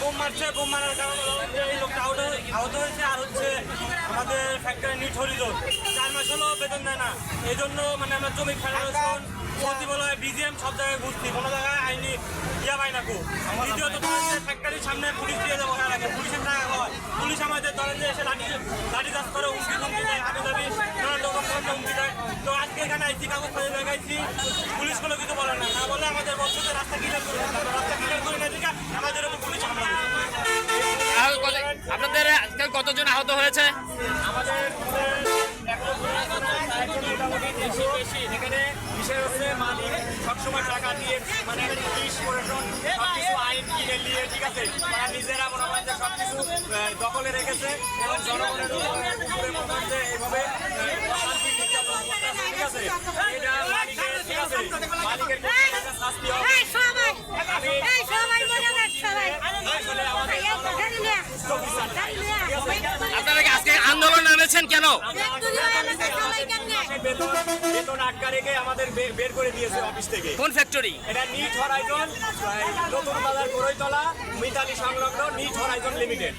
Bomb মারছে bomb মারার কারণ এই লোকটা আহত আহত হয়েছে আর হচ্ছে আমাদের ফ্যাক্টরি নিট হরিত চার মাস হলো বেতন দেয় না। এই জন্য মানে আমরা শ্রমিক ফেডারেশন সচিবালয় বিজিএম সব জায়গায় ঘুরছি। কোনো জায়গায় আইনি ইয়া পাই না দ্বিতীয়ত ফ্যাক্টরির সামনে পুলিশ দিয়ে যাব না লাগে। পুলিশের টাকা হয়। পুলিশ আমাদের ধরেন যে এসে লাঠি লাঠি চাষ করে হুমকি হুমকি দেয়। হাতে দাবি নানান রকম হুমকি দেয়। তো আজকে এখানে আইসি কাগজ ফাইল লাগাইছি পুলিশ কোনো কিছু বলে না না বলে আমাদের বলছে যে রাস্তা ক্লিয়ার করে দিতে হবে। রাস্তা ক্লিয়ার করে না দিকে আমাদের উপর পুলিশ হামলা করবে। আহত কত- আপনাদের আজকে কতজন আহত হয়েছে? আমাদের এখন বেশি বেশি। এখানে বিষয় হচ্ছে মালিক সবসময় টাকা দিয়ে মানে পুলিশ প্রশাসন সবকিছু আইন কিনে নিয়ে ঠিক আছে? তারা নিজেরা মনে করেন যে সবকিছু দখলে রেখেছে এবং জনগণের উপরে মনে এইভাবে আহ, নির্যাতন করতেছে, ঠিক আছে? এটা মালিকের ঠিক আছে? মালিকের শাস্তি হবে। এই সবাই এই সবাই বলে দেন সবাই। আসলে আমাদের নামেছেন কেন? বেতন আটকা রেখে আমাদের বের করে দিয়েছে অফিস থেকে কোন ফ্যাক্টরি এটা হরাইজন নতুন বাজার মিতালি সংলগ্ন নিট হরাইজন লিমিটেড।